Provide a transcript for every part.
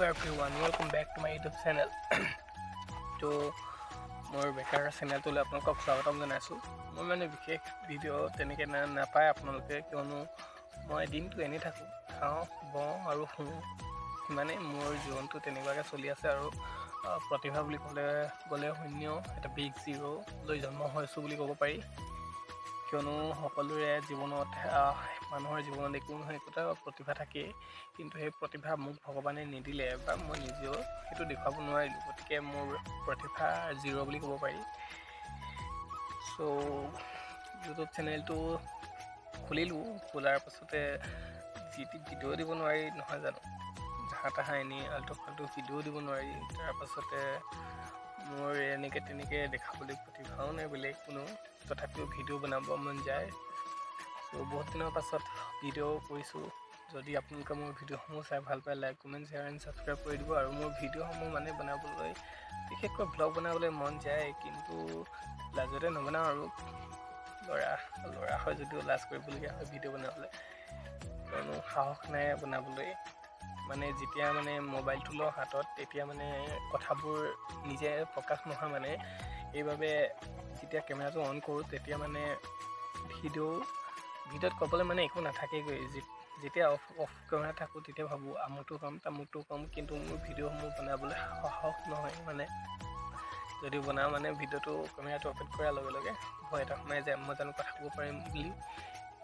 Hello' everyone welcome back to my YouTube channel তো মোৰ বেকাৰ চেনেলটোলৈ আপোনালোকক স্বাগতম জনাইছোঁ। মই মানে বিশেষ ভিডিঅ' তেনেকৈ নাপায় আপোনালোকে কিয়নো মই দিনটো এনেই থাকোঁ। খাওঁ বওঁ আৰু শুওঁ। সিমানেই মোৰ জীৱনটো তেনেকুৱাকৈ চলি আছে আৰু প্ৰতিভা বুলি ক'লে গ'লে শূন্য এটা বিগ জিৰ' লৈ জন্ম হৈছোঁ বুলি ক'ব পাৰি। কিয়নো সকলোৰে জীৱনত মানুহৰ জীৱনত একো নহয় একোটা প্ৰতিভা থাকেই। কিন্তু সেই প্ৰতিভা মোক ভগৱানে নিদিলে বা মই নিজেও সেইটো দেখুৱাব নোৱাৰিলোঁ। গতিকে মোৰ প্ৰতিভা জিৰ' বুলি ক'ব পাৰি। চ' ইউটিউব চেনেলটো খুলিলোঁ। খোলাৰ পাছতে যি টি ভিডিঅ' দিব নোৱাৰি নহয় জানো? যাহা তাহা এনেই আল্টু ফাল্টু ভিডিঅ' দিব নোৱাৰি। তাৰপাছতে মোৰ এনেকৈ তেনেকৈ দেখাবলৈ প্ৰতিভাও নাই বেলেগ কোনো। তথাপিও ভিডিঅ' বনাব মন যায়। চ' বহুত দিনৰ পাছত ভিডিঅ' কৰিছোঁ। যদি আপোনালোকে মোৰ ভিডিঅ'সমূহ চাই ভাল পায় like comment share and subscribe কৰি দিব। আৰু মোৰ ভিডিঅ'সমূহ মানে বনাবলৈ বিশেষকৈ ভ্লগ বনাবলৈ মন যায় কিন্তু লাজতে নবনাওঁ আৰু। ল'ৰা ল'ৰা হয় যদিও লাজ কৰিবলগীয়া হয় ভিডিঅ' বনাবলৈ। কিয়নো সাহস নাই বনাবলৈ। মানে যেতিয়া মানে মোবাইলটো লওঁ হাতত তেতিয়া মানে কথাবোৰ নিজে প্ৰকাশ নহয় মানে। এইবাবে যেতিয়া কেমেৰাটো অন কৰোঁ তেতিয়া মানে ভিডিঅ' ভিডিঅ'ত ক'বলৈ মানে একো নাথাকেগৈ। যেতিয়া অফ অফ কেমেৰা থাকোঁ তেতিয়া ভাবোঁ আমুকটো ক'ম তামুকটো ক'ম কিন্তু মোৰ ভিডিঅ'সমূহ বনাবলৈ সাহস নহয় মানে। যদি বনাওঁ মানে ভিডিঅ'টো কেমেৰাটো অপেট কৰাৰ লগে লগে ভয় এটা সোমাই যায় মই জানো কথা ক'ব পাৰিম বুলি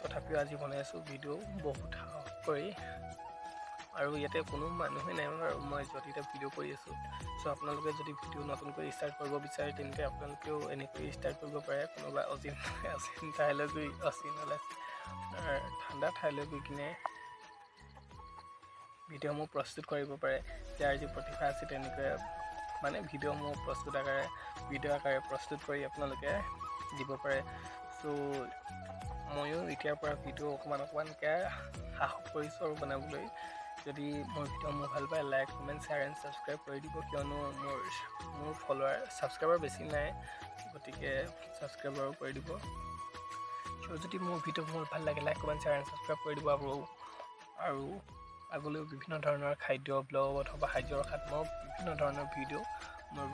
তথাপিও আজি বনাই আছোঁ ভিডিঅ' বহুত সাহস কৰি। আৰু ইয়াতে কোনো মানুহেই নাই আৰু মই য'ত এতিয়া ভিডিঅ' কৰি আছোঁ। চ' আপোনালোকে যদি ভিডিঅ' নতুনকৈ ষ্টাৰ্ট কৰিব বিচাৰে তেন্তে আপোনালোকেও এনেকৈ ষ্টাৰ্ট কৰিব পাৰে। কোনোবা অচিন অচিন ঠাইলৈ গৈ অচিন হ'লে ঠাণ্ডা ঠাইলৈ গৈ কিনে ভিডিঅ'সমূহ প্ৰস্তুত কৰিব পাৰে। যাৰ যি প্ৰতিভা আছে তেনেকৈ মানে ভিডিঅ'সমূহ প্ৰস্তুত আকাৰে ভিডিঅ' আকাৰে প্ৰস্তুত কৰি আপোনালোকে দিব পাৰে। চ' ময়ো এতিয়াৰ পৰা ভিডিঅ' অকণমান অকণমানকৈ সাহস কৰিছোঁ আৰু বনাবলৈ যদি মোৰ ভিডিঅ'সমূহ ভাল পায় like comment share and subscribe কৰি দিব কিয়নো মোৰ মোৰ ফলোৱাৰ ছাবস্ক্ৰাইবাৰ বেছি নাই গতিকে ছাবস্ক্ৰাইবাৰো কৰি দিব। চ' যদি মোৰ ভিডিঅ'সমূহ ভাল লাগে like comment share and subscribe কৰি দিব আৰু আৰু আগলৈও বিভিন্ন ধৰণৰ খাদ্য ব্লগ অথবা খাদ্যৰ খাত মই বিভিন্ন ধৰণৰ ভিডিঅ' মোৰ